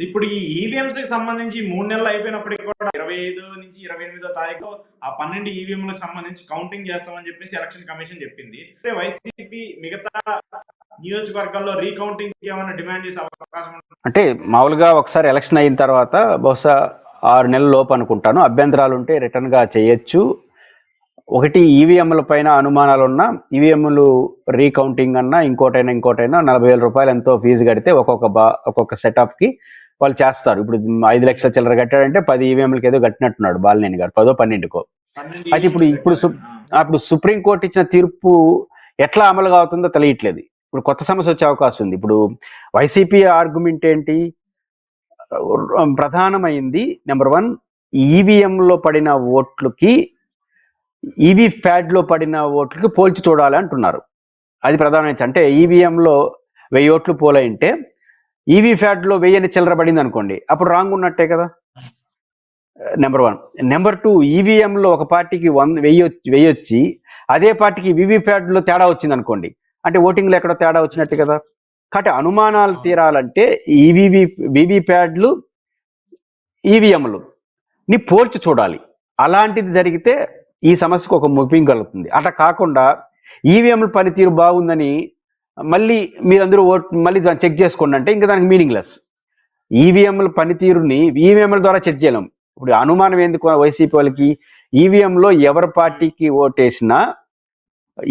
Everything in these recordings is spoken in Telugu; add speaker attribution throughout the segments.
Speaker 1: ఇప్పుడు ఈ ఈవీఎంస్కి సంబంధించి మూడు నెలలు అయిపోయినప్పటికీ కూడా ఇరవై ఐదు నుంచి ఇరవై ఎనిమిదో తారీఖు ఆ పన్నెండు ఈవీఎంలకు సంబంధించి కౌంటింగ్ చేస్తామని చెప్పేసి ఎలక్షన్ కమిషన్ చెప్పింది. అయితే వైసీపీ మిగతా నియోజకవర్గాల్లో రీకౌంటింగ్ ఏమైనా డిమాండ్ చేసే అవకాశం
Speaker 2: అంటే మామూలుగా ఒకసారి ఎలక్షన్ అయిన తర్వాత బహుశా ఆరు నెలల లోపు అనుకుంటాను. అభ్యంతరాలు ఉంటే రిటర్న్గా చేయొచ్చు. ఒకటి ఈవీఎంల పైన అనుమానాలు ఉన్న ఈవీఎంలు రీకౌంటింగ్ అన్నా ఇంకోటైనా ఇంకోటైనా నలభై వేల రూపాయలు ఎంతో ఫీజు కడితే ఒక్కొక్క బా ఒక్కొక్క సెటప్కి వాళ్ళు చేస్తారు. ఇప్పుడు ఐదు లక్షల చిల్లర కట్టాడంటే పది ఈవీఎంలకి ఏదో కట్టినట్టున్నాడు బాలినేని గారు పదో పన్నెండుకో.
Speaker 1: పన్నెండు
Speaker 2: అయితే ఇప్పుడు- ఇప్పుడు. అప్పుడు సుప్రీంకోర్టు ఇచ్చిన తీర్పు ఎట్లా అమలుగా అవుతుందో తెలియట్లేదు. ఇప్పుడు కొత్త సమస్య వచ్చే అవకాశం ఉంది. ఇప్పుడు వైసీపీ ఆర్గ్యుమెంట్ ఏంటి? ప్రధానమైంది నెంబర్ వన్ ఈవీఎంలో పడిన ఓట్లకి ఈవీ ప్యాడ్లో పడిన ఓట్లకి పోల్చి చూడాలి అంటున్నారు అది ప్రధానమైన అంటే ఈవీఎంలో వెయ్యి ఓట్లు పోలైంటే ఈవీ ప్యాడ్లో వెయ్యని చిల్లర పడింది అనుకోండి అప్పుడు రాంగ్ ఉన్నట్టే కదా? నెంబర్ వన్ నెంబర్ టూ ఈవీఎంలో ఒక పార్టీకి వంద వెయ్యి వచ్చి- వెయ్యి వచ్చి అదే పార్టీకి వివిప్యాడ్లో తేడా వచ్చింది అనుకోండి అంటే ఓటింగ్లో ఎక్కడో తేడా వచ్చినట్టు కదా? కాబట్టి అనుమానాలు తీరాలంటే ఈవీవి వివిప్యాడ్లు ఈవీఎంలు ని పోల్చి చూడాలి. అలాంటిది జరిగితే ఈ సమస్యకు ఒక ముగింపు కలుగుతుంది అట్లా కాకుండా ఈవీఎంల పనితీరు బాగుందని మళ్ళీ మీరందరూ ఓట్ మళ్ళీ దాన్ని చెక్ చేసుకోండి అంటే ఇంకా దానికి మీనింగ్లెస్. ఈవీఎంల పనితీరుని ఈవీఎంల ద్వారా చెక్ చేయలేం. ఇప్పుడు అనుమానం ఎందుకు వైసీపీ వాళ్ళకి? ఈవీఎంలో ఎవరి పార్టీకి ఓటేసినా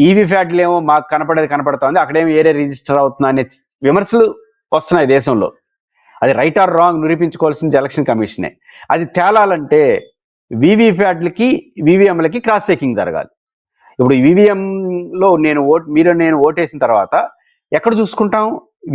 Speaker 2: ఈవీ ఫ్యాట్లు ఏమో మాకు కనపడేది కనపడుతుంది అక్కడేమో ఏరే రిజిస్టర్ అవుతుందా అనే విమర్శలు వస్తున్నాయి దేశంలో. అది రైట్ ఆర్ రాంగ్ నిరూపించుకోవాల్సింది ఎలక్షన్ కమిషనే. అది తేలాలంటే వివి ఫ్యాట్లకి వివిఎంలకి క్రాస్ చెకింగ్ జరగాలి. ఇప్పుడు ఈవీఎంలో లో నేను ఓట్ మీరు నేను ఓటేసిన తర్వాత ఎక్కడ చూసుకుంటాం?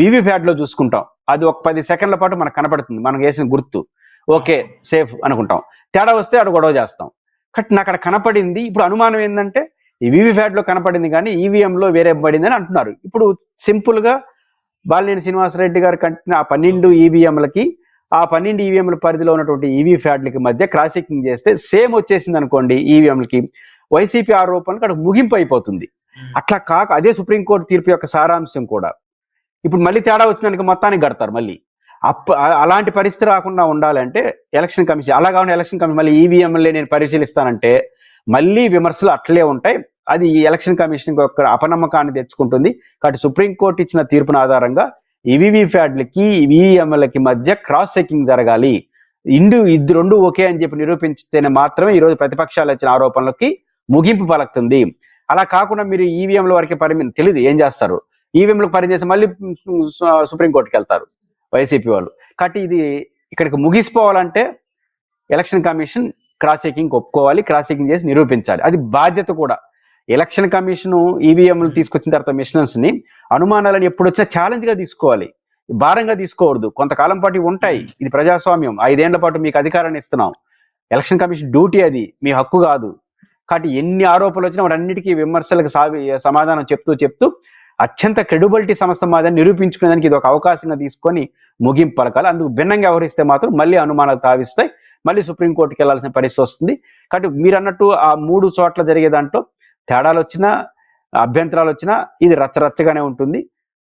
Speaker 2: వివి ఫ్యాట్లో చూసుకుంటాం. అది ఒక పది సెకండ్ల పాటు మనకు కనపడుతుంది. మనకు వేసిన గుర్తు. ఓకే సేఫ్ అనుకుంటాం. తేడా వస్తే అక్కడ గొడవ చేస్తాం. కట్ నాకు అక్కడ కనపడింది. ఇప్పుడు అనుమానం ఏంటంటే ఈ వివి ఫ్యాట్లో కనపడింది కానీ ఈవీఎంలో వేరే పడింది అని అంటున్నారు. ఇప్పుడు సింపుల్గా బాలినేని శ్రీనివాసరెడ్డి గారు కంటిన ఆ పన్నెండు ఈవీఎంలకి ఆ పన్నెండు ఈవీఎంల పరిధిలో ఉన్నటువంటి ఈవీ ఫ్యాట్లకి మధ్య క్రాస్ చెకింగ్ చేస్తే సేమ్ వచ్చేసింది అనుకోండి ఈవీఎంలకి వైసీపీ ఆరోపణలకు అక్కడ ముగింపు అయిపోతుంది. అట్లా కాక అదే సుప్రీంకోర్టు తీర్పు యొక్క సారాంశం కూడా. ఇప్పుడు మళ్ళీ తేడా వచ్చిందానికి మొత్తానికి కడతారు మళ్ళీ. అప్ప అ- అలాంటి పరిస్థితి రాకుండా ఉండాలంటే ఎలక్షన్ కమిషన్ అలా కాకుండా ఎలక్షన్ కమిషన్ మళ్ళీ ఈవీఎంలే నేను పరిశీలిస్తానంటే మళ్ళీ విమర్శలు అట్లే ఉంటాయి. అది ఈ ఎలక్షన్ కమిషన్ యొక్క అపనమ్మకాన్ని తెచ్చుకుంటుంది. కాబట్టి సుప్రీంకోర్టు ఇచ్చిన తీర్పున ఆధారంగా ఈవీవీ ఫ్యాడ్లకి ఈవీఎంలకి మధ్య క్రాస్ చెకింగ్ జరగాలి. ఇండు ఇద్దరు రెండు ఒకే అని చెప్పి నిరూపించితేనే మాత్రమే ఈరోజు ప్రతిపక్షాలు ఇచ్చిన ఆరోపణలకి ముగింపు పలుకుతుంది. అలా కాకుండా మీరు ఈవీఎంల వరకే పరిమి తెలియదు ఏం చేస్తారు. ఈవీఎంలకు పరిచేసి మళ్ళీ సుప్రీంకోర్టుకి వెళ్తారు వైసీపీ వాళ్ళు. కాబట్టి ఇది ఇక్కడికి ముగిసిపోవాలంటే ఎలక్షన్ కమిషన్ క్రాస్ చెకింగ్ ఒప్పుకోవాలి క్రాస్ చెకింగ్ చేసి నిరూపించాలి. అది బాధ్యత కూడా. ఎలక్షన్ కమిషన్ ఈవీఎంలు తీసుకొచ్చిన తర్వాత మిషనర్స్ని అనుమానాలను ఎప్పుడు వచ్చినా ఛాలెంజ్గా తీసుకోవాలి. భారంగా తీసుకోకూడదు. కొంతకాలం పాటు ఉంటాయి. ఇది ప్రజాస్వామ్యం. ఐదేళ్ళ పాటు మీకు అధికారాన్ని ఇస్తున్నాం. ఎలక్షన్ కమిషన్ డ్యూటీ అది. మీ హక్కు కాదు. కాబట్టి ఎన్ని ఆరోపణలు వచ్చినా వాటన్నిటికీ విమర్శలకు సావి సమాధానం చెప్తూ చెప్తూ అత్యంత క్రెడిబిలిటీ సంస్థ మాదని నిరూపించుకునేదానికి ఇది ఒక అవకాశంగా తీసుకొని ముగింపు పలకాలి. అందుకు భిన్నంగా వ్యవహరిస్తే మాత్రం మళ్ళీ అనుమానాలు తావిస్తాయి. మళ్ళీ సుప్రీంకోర్టుకి వెళ్ళాల్సిన పరిస్థితి వస్తుంది. కాబట్టి మీరు అన్నట్టు ఆ మూడు చోట్ల జరిగే దాంట్లో తేడాలు వచ్చినా అభ్యంతరాలు వచ్చినా ఇది రచ్చరచ్చగానే ఉంటుంది.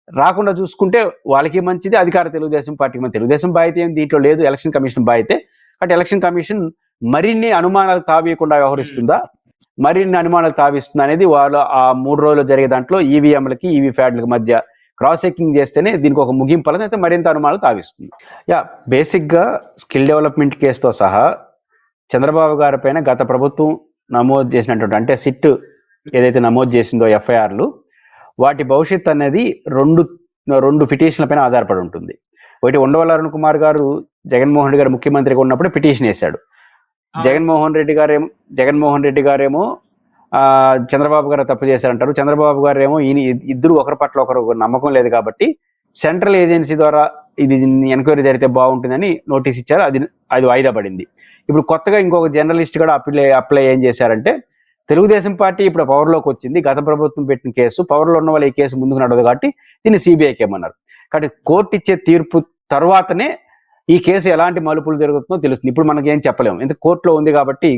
Speaker 2: రాకుండా చూసుకుంటే వాళ్ళకి మంచిది అధికార తెలుగుదేశం పార్టీకి మంచి తెలుగుదేశం బాధ్యత ఏం? దీంట్లో లేదు. ఎలక్షన్ కమిషన్ బాధ్యతే. కాబట్టి ఎలక్షన్ కమిషన్ మరిన్ని అనుమానాలు తావేయకుండా వ్యవహరిస్తుందా? మరిన్ని అనుమానాలు తావిస్తుంది అనేది వాళ్ళు ఆ మూడు రోజులు జరిగే దాంట్లో ఈవీఎంలకి ఈవీ ఫ్యాడ్లకి మధ్య క్రాస్ చెకింగ్ చేస్తేనే దీనికి ఒక ముగింపు అయితే మరింత అనుమానాలు తావిస్తుంది. యా బేసిక్గా స్కిల్ డెవలప్మెంట్ కేసుతో సహా చంద్రబాబు గారి పైన గత ప్రభుత్వం నమోదు చేసినటువంటి అంటే సిట్ ఏదైతే నమోదు చేసిందో ఎఫ్ఐఆర్లు వాటి భవిష్యత్ అనేది రెండు రెండు పిటిషన్ల పైన ఆధారపడి ఉంటుంది. ఒకటి ఉండవల్ అరుణ్ కుమార్ గారు జగన్మోహన్ రెడ్డి గారు ముఖ్యమంత్రిగా ఉన్నప్పుడు పిటిషన్ వేశాడు. జగన్మోహన్ రెడ్డి గారేమో జగన్మోహన్ రెడ్డి గారేమో చంద్రబాబు గారు తప్పు చేశారంటారు చంద్రబాబు గారు ఏమో ఈయన ఇద్దరు ఒకరి పట్ల ఒకరు నమ్మకం లేదు కాబట్టి సెంట్రల్ ఏజెన్సీ ద్వారా ఇది ఎంక్వైరీ జరిగితే బాగుంటుందని నోటీస్ ఇచ్చారు. అది అది వాయిదా పడింది. ఇప్పుడు కొత్తగా ఇంకొక జర్నలిస్ట్ కూడా అప్లై అప్లై ఏం చేశారంటే తెలుగుదేశం పార్టీ ఇప్పుడు పవర్లోకి వచ్చింది. గత ప్రభుత్వం పెట్టిన కేసు పవర్లో ఉన్న వాళ్ళు ఈ కేసు ముందుకు నడవదు కాబట్టి దీన్ని సిబిఐకి ఏమన్నారు కాబట్టి కోర్టు ఇచ్చే తీర్పు తర్వాతనే ఈ కేసు ఎలాంటి మలుపులు జరుగుతుందో తెలుస్తుంది. ఇప్పుడు మనకి ఏం చెప్పలేము. ఎందుకు కోర్టులో ఉంది కాబట్టి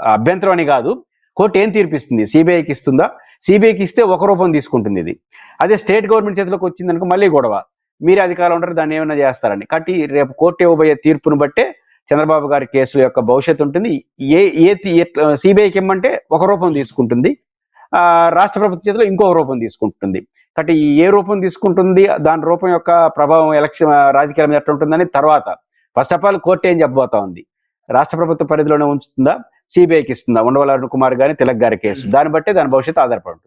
Speaker 2: అభ్యంతరం అని కాదు. కోర్టు ఏం తీర్పిస్తుంది? సిబిఐకి ఇస్తుందా? సిబిఐకి ఇస్తే ఒక రూపం తీసుకుంటుంది ఇది. అదే స్టేట్ గవర్నమెంట్ చేతిలోకి వచ్చిందనుకో మళ్ళీ గొడవ. మీరే అధికారులు ఉంటారు దాన్ని ఏమైనా చేస్తారని. కాబట్టి రేపు కోర్టు ఇవ్వబోయే తీర్పును బట్టే చంద్రబాబు గారి కేసు యొక్క భవిష్యత్తు ఉంటుంది. ఏ ఏ సిబిఐకి ఇమ్మంటే ఒక రూపం తీసుకుంటుంది. రాష్ట్ర ప్రభుత్వ చేతిలో ఇంకో రూపం తీసుకుంటుంది. కాబట్టి ఈ ఏ రూపం తీసుకుంటుంది దాని రూపం యొక్క ప్రభావం ఎలక్షన్ రాజకీయాల మీద ఎట్లా ఉంటుందని తర్వాత ఫస్ట్ ఆఫ్ ఆల్ కోర్టు ఏం చెప్పబోతా ఉంది? రాష్ట్ర ప్రభుత్వ పరిధిలోనే ఉంచుతుందా? సిబిఐకి ఇస్తుందా? ఉండవల అరుణ్ కుమార్ గారి తిలక్ గారి కేసు. దాన్ని బట్టే దాని భవిష్యత్తు ఆధారపడి ఉంటుంది.